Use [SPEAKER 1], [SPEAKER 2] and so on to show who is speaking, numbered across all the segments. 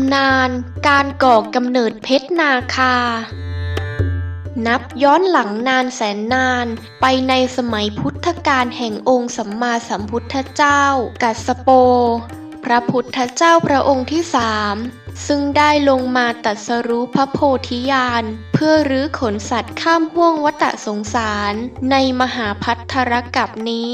[SPEAKER 1] ำนานการก่อกำเนิดเพชรนาคา นับย้อนหลังนานแสนนานไปในสมัยพุทธกาลแห่งองค์สัมมาสัมพุทธเจ้า กัสโป พระพุทธเจ้าพระองค์ที่สามซึ่งได้ลงมาตรัสรู้พระโพธิญาณ เพื่อรื้อขนสัตว์ข้ามห่วงวัฏสงสาร ในมหาพัทธรกับนี้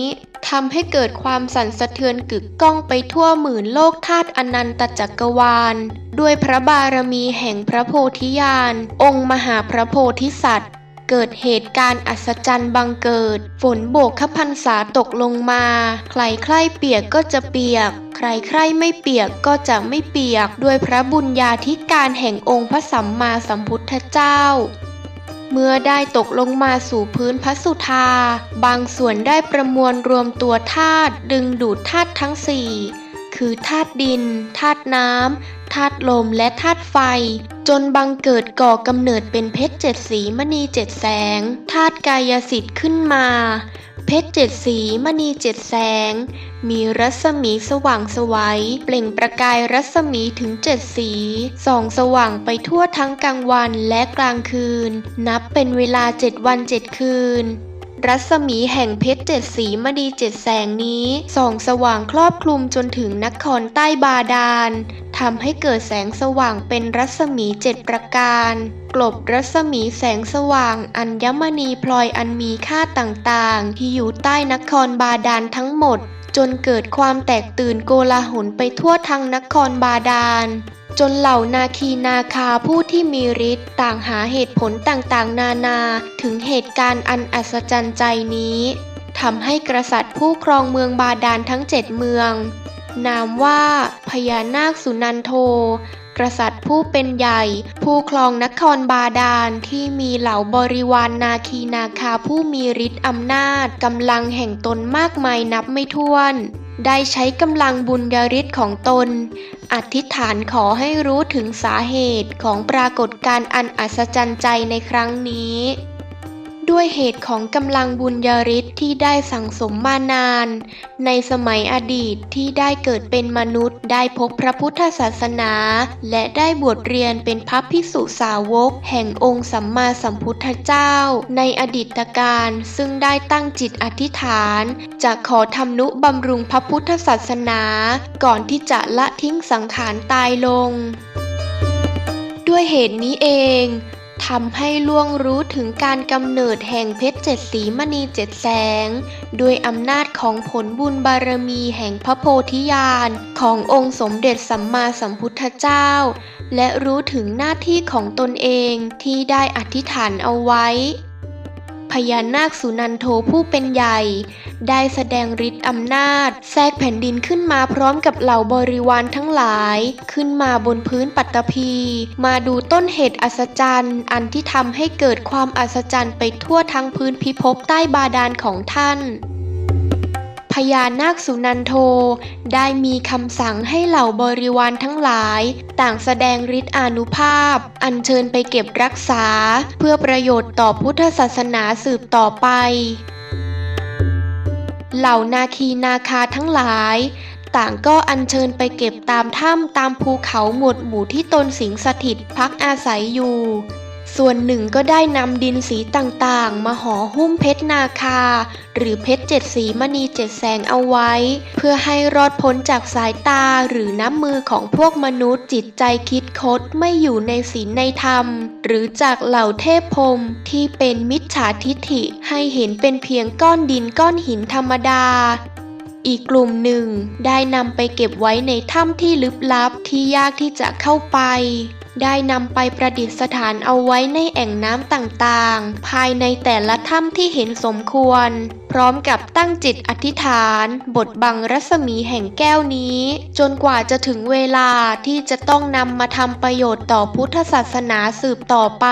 [SPEAKER 1] ทำให้เกิดความสั่นสะเทือนกึกก้องไปทั่วหมื่นโลกธาตุอนันตจักรวาล ด้วยพระบารมีแห่งพระโพธิญาณ องค์มหาพระโพธิสัตว์ เกิดเหตุการณ์อัศจรรย์บังเกิด ฝนโบกขพันษาตกลงมา ใครใครเปียกก็จะเปียก ใครใครไม่เปียกก็จะไม่เปียก ด้วยพระบุญญาธิการแห่งองค์พระสัมมาสัมพุทธเจ้า เมื่อได้ตกลงมาสู่พื้นพระสุธา บางส่วนได้ประมวลรวมตัวธาตุดึงดูดธาตุทั้งสี่ คือธาตุดิน ธาตุน้ำ ธาตุลม และธาตุไฟ จนบังเกิดก่อกำเนิดเป็นเพชรเจ็ดสีมณีเจ็ดแสง ธาตุกายสิทธิ์ขึ้นมา เพชรเจ็ดสีมณีเจ็ดแสง มีรัศมีสว่างสวัย เปล่งประกายรัศมีถึงเจ็ดสีส่องสว่างไปทั่วทั้งกลางวันและกลางคืน นับเป็นเวลาเจ็ดวันเจ็ดคืน รัศมีแห่งเพชรเจ็ดสีมณีเจ็ดแสงนี้ส่องสว่างครอบคลุมจนถึงนครใต้บาดาลทำให้เกิดแสงสว่างเป็นรัศมีเจ็ดประการ กลบรัศมีแสงสว่างอัญมณีพลอยอันมีค่าต่างๆ ที่อยู่ใต้นครบาดาลทั้งหมด จนเกิดความแตกตื่นโกลาหลไปทั่วทั้งนครบาดาล จนเหล่านาคีนาคาผู้ที่มีฤทธิ์ต่างหาเหตุผลต่างๆ นานาถึงเหตุการณ์อันอัศจรรย์ใจนี้ทำให้กษัตริย์ผู้ครองเมืองบาดาลทั้งเจ็ดเมือง นามว่าพญานาคสุนันโท กษัตริย์ผู้เป็นใหญ่ ผู้ครองนครบาดาลที่มีเหล่าบริวารนนาคีนาคาผู้มีฤทธิ์อำนาจกำลังแห่งตนมากมายนับไม่ถ้วน ได้ใช้กำลังบุญญาฤทธิ์ของตน อธิษฐานขอให้รู้ถึงสาเหตุของปรากฏการณ์อันอัศจรรย์ใจในครั้งนี้ ด้วยเหตุของกำลังบุญญาฤทธิ์ที่ได้สั่งสมมานาน ในสมัยอดีตที่ได้เกิดเป็นมนุษย์ ได้พบพระพุทธศาสนา และได้บวชเรียนเป็นพระภิกษุสาวก แห่งองค์สัมมาสัมพุทธเจ้า ในอดีตการซึ่งได้ตั้งจิตอธิษฐาน จะขอทำนุบำรุงพระพุทธศาสนา ก่อนที่จะละทิ้งสังขารตายลง ด้วยเหตุนี้เอง ทำให้ล่วงรู้ถึงการกำเนิดแห่งเพชรเจ็ดสีมณีเจ็ดแสง ด้วยอำนาจของผลบุญบารมีแห่งพระโพธิญาณขององค์สมเด็จสัมมาสัมพุทธเจ้า และรู้ถึงหน้าที่ของตนเองที่ได้อธิษฐานเอาไว้ พญานาคสุนันโทผู้เป็นใหญ่ ได้แสดงฤทธิ์อำนาจ แทรกแผ่นดินขึ้นมาพร้อมกับเหล่าบริวารทั้งหลาย ขึ้นมาบนพื้นปัตตภีมาดูต้นเหตุอัศจรรย์ อันที่ทำให้เกิดความอัศจรรย์ไปทั่วทั้งพื้นพิภพใต้บาดาลของท่าน ญานาคสุนันโท ได้มีคำสั่งให้เหล่าบริวารทั้งหลาย ต่างแสดงฤทธิ์อานุภาพ อัญเชิญไปเก็บรักษา เพื่อประโยชน์ต่อพุทธศาสนาสืบต่อไป เหล่านาคีนาคาทั้งหลาย ต่างก็อัญเชิญไปเก็บตามถ้ำตามภูเขาหมวดหมู่ที่ตนสิงสถิตพักอาศัยอยู่ ส่วนหนึ่งก็ได้นำดินสีต่างๆ มาห่อหุ้มเพชรนาคา หรือเพชรเจ็ดสีมณีเจ็ดแสงเอาไว้ เพื่อให้รอดพ้นจากสายตาหรือน้ำมือของพวกมนุษย์จิตใจคิดคดไม่อยู่ในศีลในธรรม หรือจากเหล่าเทพพรมที่เป็นมิจฉาทิฐิให้เห็นเป็นเพียงก้อนดินก้อนหินธรรมดาอีกกลุ่มหนึ่งได้นำไปเก็บไว้ในถ้ำที่ลึกลับที่ยากที่จะเข้าไป ได้นำไปประดิษฐานเอาไว้ในแอ่งน้ำต่างๆ ภายในแต่ละถ้ำที่เห็นสมควร พร้อมกับตั้งจิตอธิษฐาน บทบังรัศมีแห่งแก้วนี้ จนกว่าจะถึงเวลาที่จะต้องนำมาทำประโยชน์ต่อพุทธศาสนาสืบต่อไป